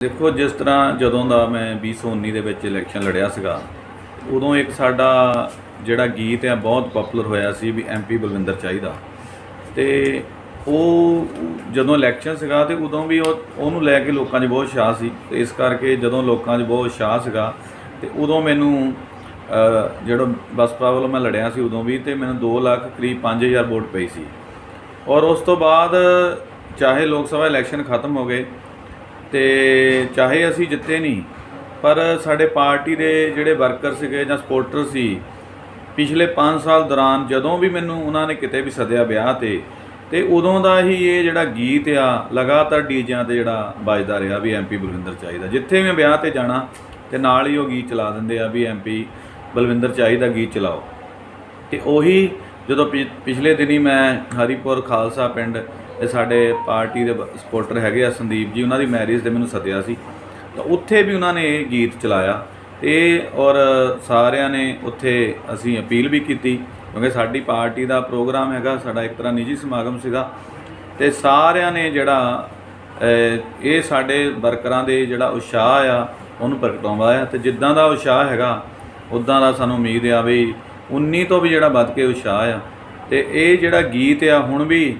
ਦੇਖੋ, ਜਿਸ ਤਰ੍ਹਾਂ ਜਦੋਂ ਦਾ ਮੈਂ 2019 ਦੇ ਵਿੱਚ ਇਲੈਕਸ਼ਨ ਲੜਿਆ ਸੀਗਾ, ਉਦੋਂ ਇੱਕ ਸਾਡਾ ਜਿਹੜਾ ਗੀਤ ਹੈ ਬਹੁਤ ਪਪੂਲਰ ਹੋਇਆ ਸੀ ਵੀ ਐਮਪੀ ਬਲਵਿੰਦਰ ਚਾਹੀਦਾ। ਤੇ ਉਹ ਜਦੋਂ ਇਲੈਕਸ਼ਨ ਸੀਗਾ ਤੇ ਉਦੋਂ ਵੀ ਉਹ, ਉਹਨੂੰ ਲੈ ਕੇ ਲੋਕਾਂ 'ਚ ਬਹੁਤ ਉਤਸ਼ਾਹ ਸੀ। ਤੇ ਇਸ ਕਰਕੇ ਜਦੋਂ ਲੋਕਾਂ 'ਚ ਬਹੁਤ ਉਤਸ਼ਾਹ ਸੀਗਾ ਤੇ ਉਦੋਂ ਮੈਨੂੰ ਜਿਹੜਾ ਬਸਪਾ ਵੱਲੋਂ ਮੈਂ ਲੜਿਆ ਸੀ ਉਦੋਂ ਵੀ ਤੇ ਮੈਨੂੰ 2 ਲੱਖ ਕਰੀਬ 5000 ਵੋਟ ਪਈ ਸੀ। ਔਰ ਉਸ ਤੋਂ ਬਾਅਦ ਚਾਹੇ ਲੋਕ ਸਭਾ ਇਲੈਕਸ਼ਨ ਖਤਮ ਹੋ ਗਏ ਤੇ ਚਾਹੇ ਅਸੀਂ ਜਿੱਤੇ ਨਹੀਂ, ਪਰ ਸਾਡੇ ਪਾਰਟੀ ਦੇ ਜਿਹੜੇ ਵਰਕਰ ਸੀਗੇ ਜਾਂ ਸਪੋਰਟਰ ਸੀ, ਪਿਛਲੇ 5 ਸਾਲ ਦੌਰਾਨ ਜਦੋਂ ਵੀ ਮੈਨੂੰ ਉਹਨਾਂ ਨੇ ਕਿਤੇ ਵੀ ਸੱਦਿਆ ਵਿਆਹ ਤੇ ਤੇ ਉਦੋਂ ਦਾ ਹੀ ਇਹ ਜਿਹੜਾ ਗੀਤ ਆ, ਲਗਾਤਾਰ ਡੀਜਿਆਂ ਤੇ ਜਿਹੜਾ ਵੱਜਦਾ ਰਿਹਾ ਵੀ ਐਮਪੀ ਬਲਵਿੰਦਰ ਚਾਹੀਦਾ। ਜਿੱਥੇ ਵੀ ਵਿਆਹ ਤੇ ਜਾਣਾ, ਤੇ ਨਾਲ ਹੀ ਉਹ ਗੀਤ ਚਲਾ ਦਿੰਦੇ ਆ ਵੀ ਐਮਪੀ ਬਲਵਿੰਦਰ ਚਾਹੀਦਾ ਗੀਤ ਚਲਾਓ। ਤੇ ਉਹੀ ਜਦੋਂ ਪਿ- ਪਿਛਲੇ ਦਿਨੀ ਮੈਂ ਹਰੀਪੁਰ ਖਾਲਸਾ ਪਿੰਡ ਇਹ ਸਾਡੇ ਪਾਰਟੀ ਦੇ ਸਪੋਰਟਰ ਹੈਗੇ ਆ, ਸੰਦੀਪ ਜੀ, ਉਹਨਾਂ ਦੀ ਮੈਰਿਜ ਤੇ ਮੈਨੂੰ ਸੱਦਿਆ ਸੀ। ਤਾਂ ਉੱਥੇ ਵੀ ਉਹਨਾਂ ਨੇ ਇਹ ਗੀਤ ਚਲਾਇਆ। ਤੇ ਔਰ ਸਾਰਿਆਂ ਨੇ ਉੱਥੇ ਅਸੀਂ ਅਪੀਲ ਵੀ ਕੀਤੀ, ਕਿਉਂਕਿ ਸਾਡੀ ਪਾਰਟੀ ਦਾ ਪ੍ਰੋਗਰਾਮ ਹੈਗਾ, ਸਾਡਾ ਇੱਕ ਤਰ੍ਹਾਂ ਨਿੱਜੀ ਸਮਾਗਮ ਸੀਗਾ। ਤੇ ਸਾਰਿਆਂ ਨੇ ਜਿਹੜਾ ਇਹ ਸਾਡੇ ਵਰਕਰਾਂ ਦੇ ਜਿਹੜਾ ਉਤਸ਼ਾਹ ਆ, ਉਹਨੂੰ ਪ੍ਰਗਟਾਉਂਦਾ ਆ। ਤੇ ਜਿੱਦਾਂ ਦਾ ਉਤਸ਼ਾਹ ਹੈਗਾ, ਉਦਾਂ ਦਾ ਸਾਨੂੰ ਉਮੀਦ ਆ ਵੀ 19 ਤੋਂ ਵੀ ਜਿਹੜਾ ਵੱਧ ਕੇ ਉਤਸ਼ਾਹ ਆ। ਤੇ ਇਹ ਜਿਹੜਾ ਗੀਤ ਆ, ਹੁਣ ਵੀ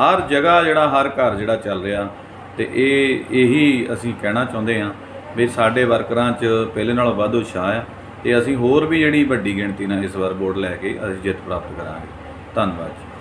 ਹਰ ਜਗ੍ਹਾ ਜਿਹੜਾ, ਹਰ ਘਰ ਜਿਹੜਾ ਚੱਲ ਰਿਹਾ ਤੇ ਇਹ, ਇਹੀ ਅਸੀਂ ਕਹਿਣਾ ਚਾਹੁੰਦੇ ਆ ਵੀ ਸਾਡੇ ਵਰਕਰਾਂ 'ਚ ਪਹਿਲੇ ਨਾਲੋਂ ਵੱਧ ਉਤਸ਼ਾਹ ਆ ਤੇ ਅਸੀਂ ਹੋਰ ਵੀ ਜਿਹੜੀ ਵੱਡੀ ਗਿਣਤੀ ਨਾਲ ਇਸ ਵਾਰ ਬੋਰਡ ਲੈ ਕੇ ਅਸੀਂ ਜਿੱਤ ਪ੍ਰਾਪਤ ਕਰਾਂਗੇ। ਧੰਨਵਾਦ ਜੀ।